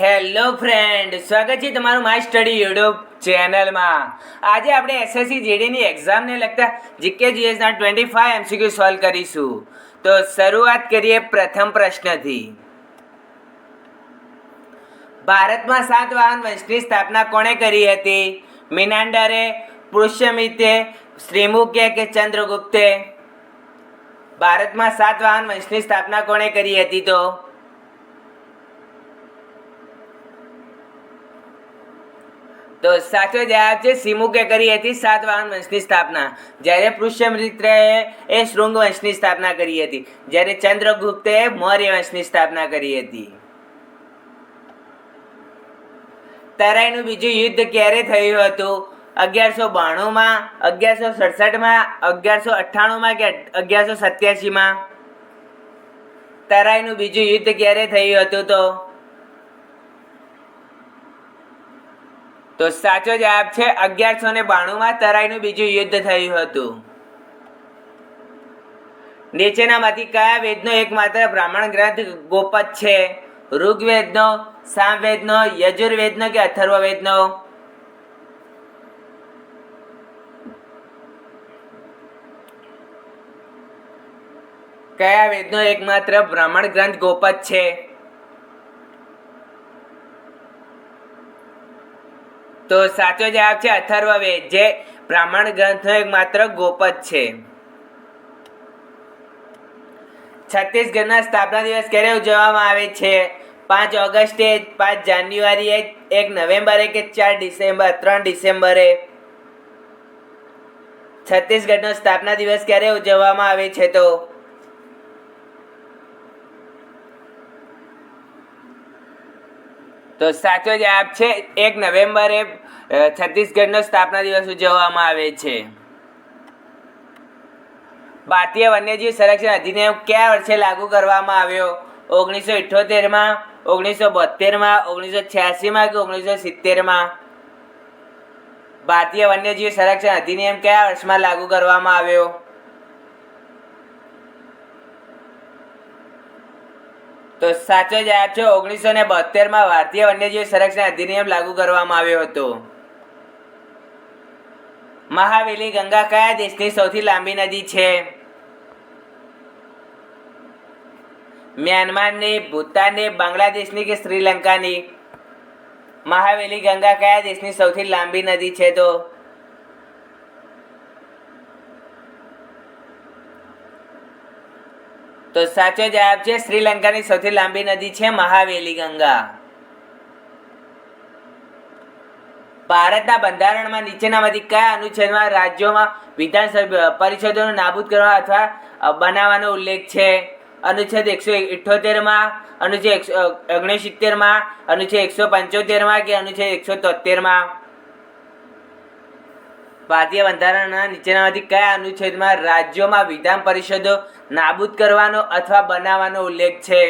Hello friend, સ્વાગત છે તમારું માય સ્ટડી યુટ્યુબ ચેનલમાં. આજે આપણે એસએસસી જીડીની એક્ઝામને લગતા જીકે જીએસના ટ્વેન્ટી ફાઈવ એમસીક્યુ સોલ્વ કરીશું. તો શરૂઆત કરીએ પ્રથમ પ્રશ્નથી. ભારતમાં સાત વાહન વંશની સ્થાપના કોણે કરી હતી? મિનાન્ડરે પુષ્યમિતે શ્રીમુખે કે ચંદ્રગુપ્તે? ભારતમાં સાત વાહન વંશની સ્થાપના કોણે કરી હતી તો? તો સાચો જવાબ છે સિમુકે કરી હતી સાતવાહન વંશની સ્થાપના. જ્યારે પુષ્યમિત્રએ એ શૃંગ વંશની સ્થાપના કરી હતી. જ્યારે ચંદ્રગુપ્તે મૌર્ય વંશની સ્થાપના કરી હતી. તરાઈનું બીજું યુદ્ધ ક્યારે થયું હતું? અગિયારસો બાણુંમાં, અગિયારસો સડસઠમાં, અગિયારસો અઠ્ઠાણુંમાં કે અગિયારસો સત્યાસીમાં? તરાઈનું બીજું યુદ્ધ ક્યારે થયું હતું તો? તો સાચો જવાબ છે અગિયારસો ને બાણુંમાં તરાઈનું બીજું યુદ્ધ થયું હતું. નીચેનામાંથી કયા વેદનો એકમાત્ર બ્રાહ્મણ ગ્રંથ ગોપદ છે? ઋગ્વેદનો, સામવેદનો, યજુર્વેદનો કે અથર્વવેદનો? કયા વેદનો એકમાત્ર બ્રાહ્મણ ગ્રંથ ગોપદ છે? તો સાચો જવાબ છે અથર્વવેદ, જે બ્રાહ્મણ ગ્રંથનો એક માત્ર ગોપદ છે. છત્તીસગઢના સ્થાપના દિવસ ક્યારે ઉજવવામાં આવે છે? પાંચ ઓગસ્ટે, પાંચ જાન્યુઆરીએ, એક નવેમ્બરે કે ચાર ડિસેમ્બર, ત્રણ ડિસેમ્બરે? છત્તીસગઢનો સ્થાપના દિવસ ક્યારે ઉજવવામાં આવે છે તો? તો સાચો જવાબ છે એક નવેમ્બરે છત્તીસગઢનો સ્થાપના દિવસ ઉજવવામાં આવે છે. ભારતીય વન્યજીવ સંરક્ષણ અધિનિયમ કયા વર્ષે લાગુ કરવામાં આવ્યો? ઓગણીસો ઇઠ્ઠોતેરમાં ઓગણીસો બોતેરમાં ઓગણીસો છ્યાસીમાં કે ઓગણીસો સિત્તેરમાં? ભારતીય વન્યજીવ સંરક્ષણ અધિનિયમ કયા વર્ષમાં લાગુ કરવામાં આવ્યો? તો સાચો જવાબ છે ઓગણીસો ને બોતેરમાં ભારતીય વન્યજીવ સંરક્ષણ અધિનિયમ લાગુ કરવામાં આવ્યો હતો. મહાવેલી ગંગા કયા દેશની સૌથી લાંબી નદી છે? મ્યાનમારની, ભૂતાનની, બાંગ્લાદેશની કે શ્રીલંકાની? મહાવેલી ગંગા કયા દેશની સૌથી લાંબી નદી છે તો? તો સાચો જવાબ છે, શ્રીલંકાની સૌથી લાંબી નદી છે મહાવેલી ગંગા. ભારતના બંધારણમાં નીચેનામાંથી કયા અનુચ્છેદમાં રાજ્યોમાં વિધાનસભા પરિષદોનો નાબૂદ કરવા અથવા બનાવવાનો ઉલ્લેખ છે? અનુચ્છેદ એકસો ઇઠોતેરમાં અનુચ્છેદ એકસો ઓગણસિત્તેરમાં, અનુચ્છેદ એકસો પંચોતેરમાં કે અનુચ્છેદ એકસો તોતેરમાં? ભારતીય બંધારણના નીચેનામાંથી કયા અનુચ્છેદમાં રાજ્યોમાં વિધાન પરિષદો નાબૂદ કરવાનો અથવા બનાવવાનો ઉલ્લેખ છે?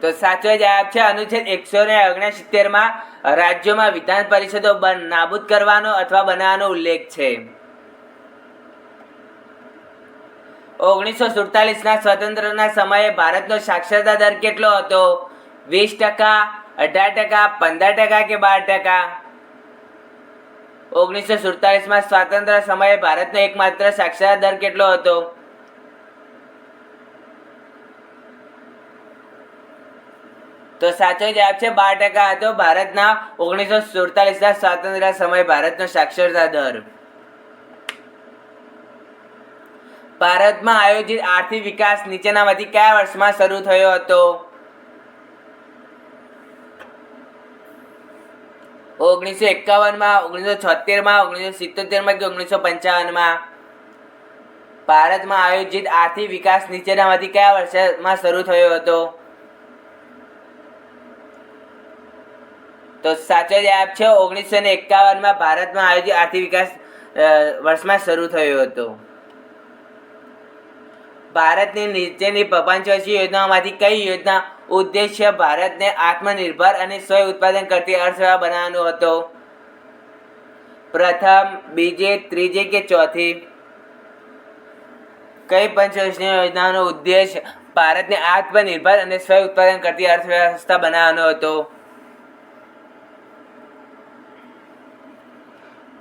તો સાચો જવાબ છે અનુચ્છેદ એકસો ને ઓગણસિત્તેરમાં રાજ્યોમાં વિધાન પરિષદો નાબૂદ કરવાનો અથવા બનાવવાનો ઉલ્લેખ છે. ઓગણીસો સુડતાલીસના સ્વતંત્રના સમયે ભારતનો સાક્ષરતા દર કેટલો હતો? વીસ ટકા, અઢાર ટકા, પંદર ટકા કે બાર ટકા? ઓગણીસો સુડતાલીસમાં સ્વાતંત્ર્ય સમયે ભારતનો એકમાત્ર સાક્ષરતા દર કેટલો હતો? તો સાચો જવાબ છે બાર ટકા હતો. ભારતના ઓગણીસો સુડતાલીસના સ્વાતંત્ર્ય સમયે ભારતનો સાક્ષરતા દર. ભારતમાં આયોજિત આર્થિક વિકાસ નીચેનામાંથી કયા વર્ષમાં શરૂ થયો હતો? ઓગણીસો એકાવનમાં, ઓગણીસો છોતેરમાં, ઓગણીસો સિત્તોતેરમાં કે ઓગણીસો પંચાવનમાં? ભારતમાં આયોજિત આર્થિક વિકાસ નીચેનામાંથી કયા વર્ષમાં શરૂ થયો હતો? તો સાચો જવાબ છે ઓગણીસો ને એકાવનમાં ભારતમાં આયોજિત આર્થિક વિકાસ વર્ષમાં શરૂ થયો હતો. ભારતની નીચેની પંચવર્ષીય યોજનાઓમાંથી કઈ યોજના ઉદ્દેશ્ય ભારતને આત્મનિર્ભર અને સ્વય ઉત્પાદન કરતી અર્થવ્યવસ્થા બનાવવાનો હતો. પ્રથમ, બીજી, ત્રીજી કે ચોથી? કઈ પંચવર્ષીય યોજનાનો ઉદ્દેશ ભારતને આત્મનિર્ભર અને સ્વય ઉત્પાદન કરતી અર્થવ્યવસ્થા બનાવવાનો હતો?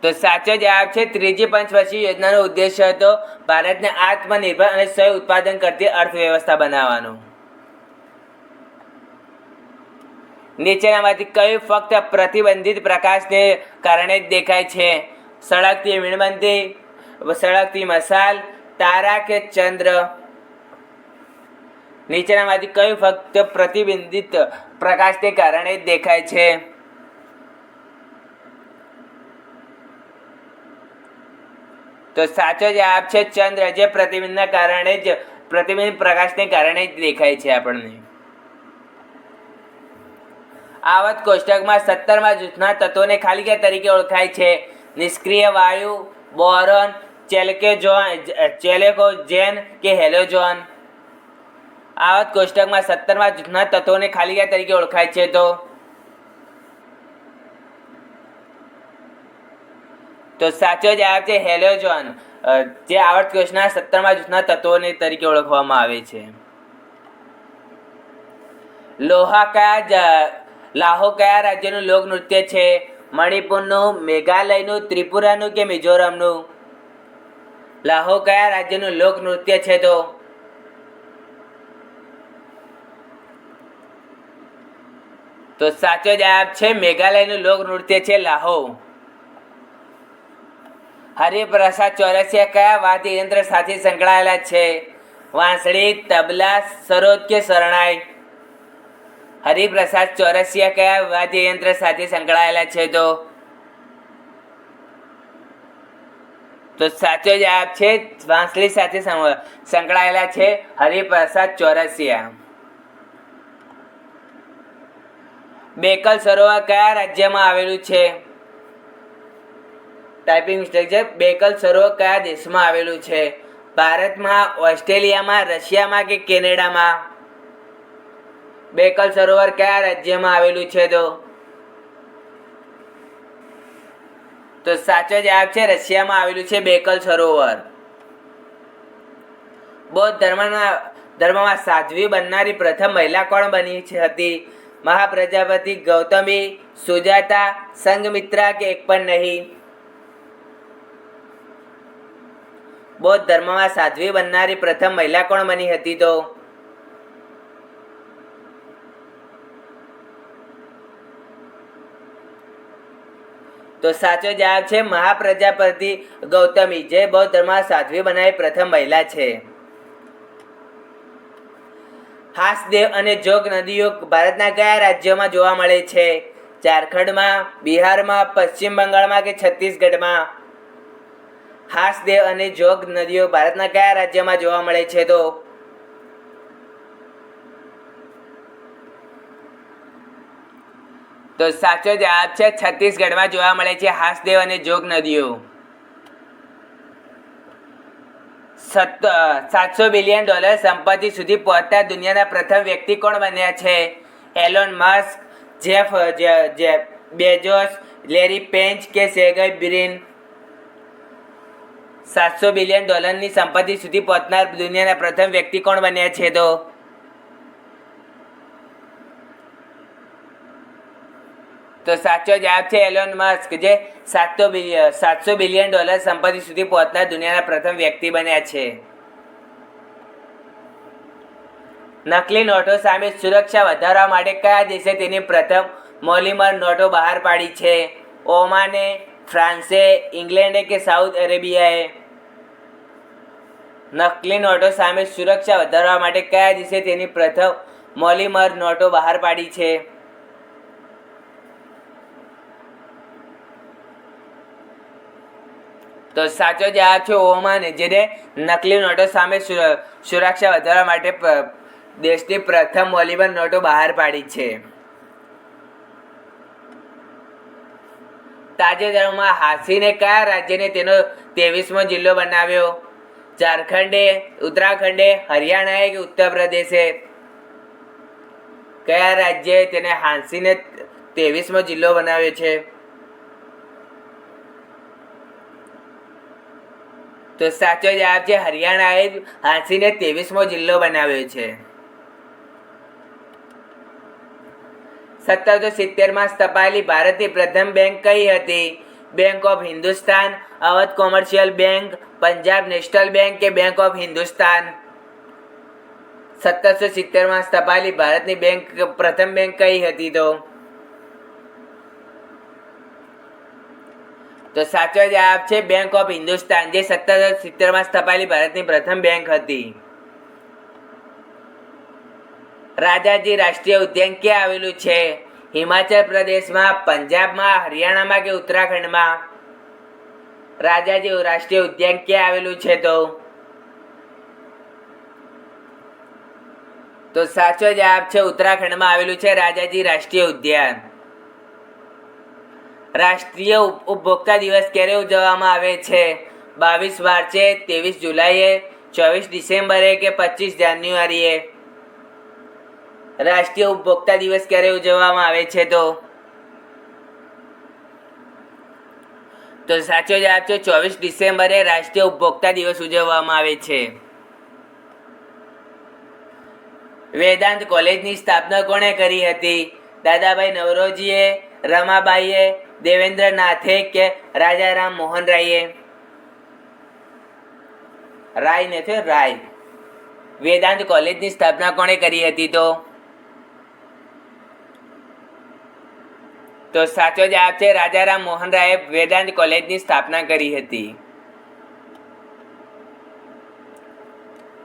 તો સાચો જવાબ છે, ત્રીજી પંચવર્ષીય યોજનાનો ઉદ્દેશ્ય હતો ભારતને આત્મનિર્ભર અને સ્વય ઉત્પાદન કરતી અર્થવ્યવસ્થા બનાવવાનો. નીચેનામાંથી કયું ફક્ત પ્રતિબંધિત પ્રકાશને કારણે જ દેખાય છે? સળગતી મીણબંધી સળગતી મસાલ, તારા કે ચંદ્ર? નીચેનામાંથી કયું ફક્ત પ્રતિબિંબિત પ્રકાશને કારણે જ દેખાય છે? તો સાચો જવાબ છે ચંદ્ર, જે પ્રતિબિંબના કારણે જ પ્રતિબિંબ પ્રકાશને કારણે જ દેખાય છે આપણને. આવત કોષ્ટકમાં સત્તરમાં જૂથના તત્વોને ખાલી ગયા તરીકે ઓળખાય છે? નિષ્ક્રિય વાયુ, બોરોન ચેલેકોજોન ચેલેકોજેન કે હેલોજોન? આવત કોષ્ટકમાં સત્તરમાં જૂથના તત્વોને ખાલી ગયા તરીકે ઓળખાય છે તો? તો સાચો જવાબ છે હેલોજોન જે આવર્ત કોષના સત્તરમાં જૂથના તત્વોને તરીકે ઓળખવામાં આવે છે. લોહા કયા લાહો કયા રાજ્યનું લોકનૃત્ય છે? મણિપુરનું, મેઘાલયનું, ત્રિપુરાનું કે મિઝોરમનું? લાહો કયા રાજ્યનું લોકનૃત્ય છે તો? તો સાચો જવાબ છે મેઘાલયનું લોકનૃત્ય છે લાહો. હરિપ્રસાદ ચોરસિયા કયા વાદ્ય યંત્ર સાથે સંકળાયેલા છે? વાંસળી, તબલા, સરોદ કે શરણાઈ? હરિપ્રસાદ ચોરસિયા કયા વાદ્યયંત્ર સાથે સંકળાયેલા છે તો? તો સાચો જવાબ છે વાંસલી સાથે સંકળાયેલા છે હરિપ્રસાદ ચોરસિયા. બેકલ સરોવર કયા રાજ્યમાં આવેલું છે? ટાઈપિંગ મિસ્ટેક છે, બેકલ સરોવર કયા દેશમાં આવેલું છે? ભારતમાં, ઓસ્ટ્રેલિયામાં, રશિયામાં કે કેનેડામાં? બેકલ સરોવર કયા રાજ્યમાં આવેલું છે તો? તો સાચો જવાબ છે રશિયામાં આવેલું છે બેકલ સરોવર. બૌદ્ધ ધર્મના, ધર્મમાં સાધ્વી બનનારી પ્રથમ મહિલા કોણ બની છે હતી? મહાપ્રજાપતિ ગૌતમી, સુજાતા, સંઘમિત્રા કે એક પણ નહીં? બૌદ્ધ ધર્મમાં સાધ્વી બનનારી પ્રથમ મહિલા કોણ બની હતી તો? તો સાચો જવાબ છે મહાપ્રજાપતિ ગૌતમી, જે બૌદ્ધ ધર્મમાં સાધ્વી બનાવી પ્રથમ મહિલા છે. હાસદેવ અને જોગ નદીઓ ભારતના કયા રાજ્યોમાં જોવા મળે છે? ઝારખંડમાં, બિહારમાં, પશ્ચિમ બંગાળમાં કે છત્તીસગઢમાં? હાસદેવ અને જોગ નદીઓ ભારતના કયા રાજ્યમાં જોવા મળે છે? તો તો સાચો જવાબ છે, છત્તીસગઢમાં જોવા મળે છે હાસદેવ અને જોગ નદીઓ. સાતસો બિલિયન ડોલર સંપત્તિ સુધી પહોંચતા દુનિયાના પ્રથમ વ્યક્તિ કોણ બન્યા છે? Elon Musk, Jeff Bezos Larry Page કે સેગય બ્રિન? સાતસો બિલિયન ડોલરની સંપત્તિ સુધી પહોંચનાર દુનિયાના પ્રથમ વ્યક્તિ કોણ બન્યા છે તો? તો સાચો જવાબ છે એલોન મસ્ક જે સાતસો સાતસો બિલિયન ડોલર સંપત્તિ સુધી પહોંચનાર દુનિયાના પ્રથમ વ્યક્તિ બન્યા છે. નકલી નોટો સામે સુરક્ષા વધારવા માટે કયા દેશે તેની પ્રથમ મોલીમર નોટો બહાર પાડી છે? ઓમાને, ફ્રાન્સે, ઇંગ્લેન્ડે કે સાઉથ અરેબિયાએ? નકલી નોટો સામે સુરક્ષા વધારવા માટે કયા દેશે તેની પ્રથમ મોલીમર નોટો બહાર પાડી છે? તો સાચો જવાબ છે ઓમાને જેને નકલી નોટો સામે સુર- સુરક્ષા વધારવા માટે દેશની પ્રથમ વોલીબોલ નોટો બહાર પાડી છે. તાજેતરમાં હાસીને કયા રાજ્યને તેનો ત્રેવીસમો જિલ્લો બનાવ્યો? ઝારખંડે, ઉત્તરાખંડે, હરિયાણાએ કે ઉત્તર પ્રદેશે કયા રાજ્યએ તેને હાંસીને ત્રેવીસમો જિલ્લો બનાવ્યો છે? તો સાચો જવાબ છે હરિયાણાએ હાંસીને ત્રેવીસમો જિલ્લો બનાવ્યો છે. સત્તરસો સિત્તેરમાં સ્થપાયેલી ભારતની પ્રથમ બેંક કઈ હતી? Bank of Hindustan, Awadh commercial bank, Punjab national bank કે બેંક ઓફ હિન્દુસ્તાન? સત્તરસો સિત્તેરમાં સ્થપાયેલી ભારતની બેંક પ્રથમ બેંક કઈ હતી તો? તો સાચો જવાબ છે બેંક ઓફ હિન્દુસ્તાન જે સત્તરસો સિત્તેરમાં સ્થપાયેલી ભારતની પ્રથમ બેંક હતી. રાજાજી, રાષ્ટ્રીય ઉદ્યાન ક્યાં આવેલું છે? હિમાચલ પ્રદેશમાં, પંજાબમાં, હરિયાણામાં કે ઉત્તરાખંડમાં? રાજાજી, રાષ્ટ્રીય ઉદ્યાન ક્યાં આવેલું છે તો? તો સાચો જવાબ છે ઉત્તરાખંડમાં આવેલું છે રાજાજી, રાષ્ટ્રીય ઉદ્યાન. રાષ્ટ્રીય ઉપભોક્તા દિવસ ક્યારે ઉજવવામાં આવે છે? બાવીસ માર્ચે, ત્રેવીસ જુલાઈએ, ચોવીસ ડિસેમ્બરે કે પચીસ જાન્યુઆરીએ? રાષ્ટ્રીય ઉપભોક્તા દિવસ ક્યારે ઉજવવામાં આવે છે તો? તો સાચો જવાબ છે ચોવીસ ડિસેમ્બરે રાષ્ટ્રીય ઉપભોક્તા દિવસ ઉજવવામાં આવે છે. વેદાંત કોલેજની સ્થાપના કોણે કરી હતી? દાદાભાઈ નવરોજીએ, રમાબાઈએ દેવેન્દ્રનાથે કે રાજારામ મોહન રાયે રાય ને રાય. વેદાંત કોલેજની સ્થાપના કોણે કરી હતી તો? તો સાચો જવાબ છે રાજારામ મોહન રાયે વેદાંત કોલેજની સ્થાપના કરી હતી.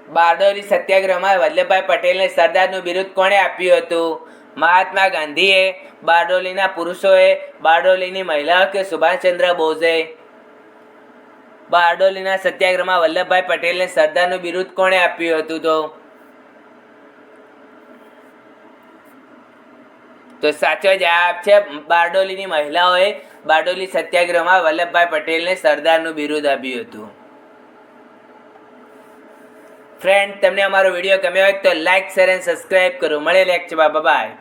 બારડોલી સત્યાગ્રહમાં વલ્લભભાઈ પટેલને સરદારનું બિરુદ કોણે આપ્યું હતું? મહાત્મા ગાંધીએ, બારડોલીના પુરુષોએ, બારડોલીની મહિલાઓ કે સુભાષચંદ્ર બોઝે? બારડોલીના સત્યાગ્રહમાં વલ્લભભાઈ પટેલને સરદારનું બિરુદ કોણે આપ્યું હતું તો? તો સાચો જવાબ છે, બારડોલીની મહિલાઓએ બારડોલી સત્યાગ્રહમાં વલ્લભભાઈ પટેલને સરદારનું બિરુદ આપ્યું હતું. ફ્રેન્ડ તમને અમારો વીડિયો ગમ્યો હોય તો લાઈક શેર એન્ડ સબસ્ક્રાઈબ કરો. મળે લેક્ચર બાય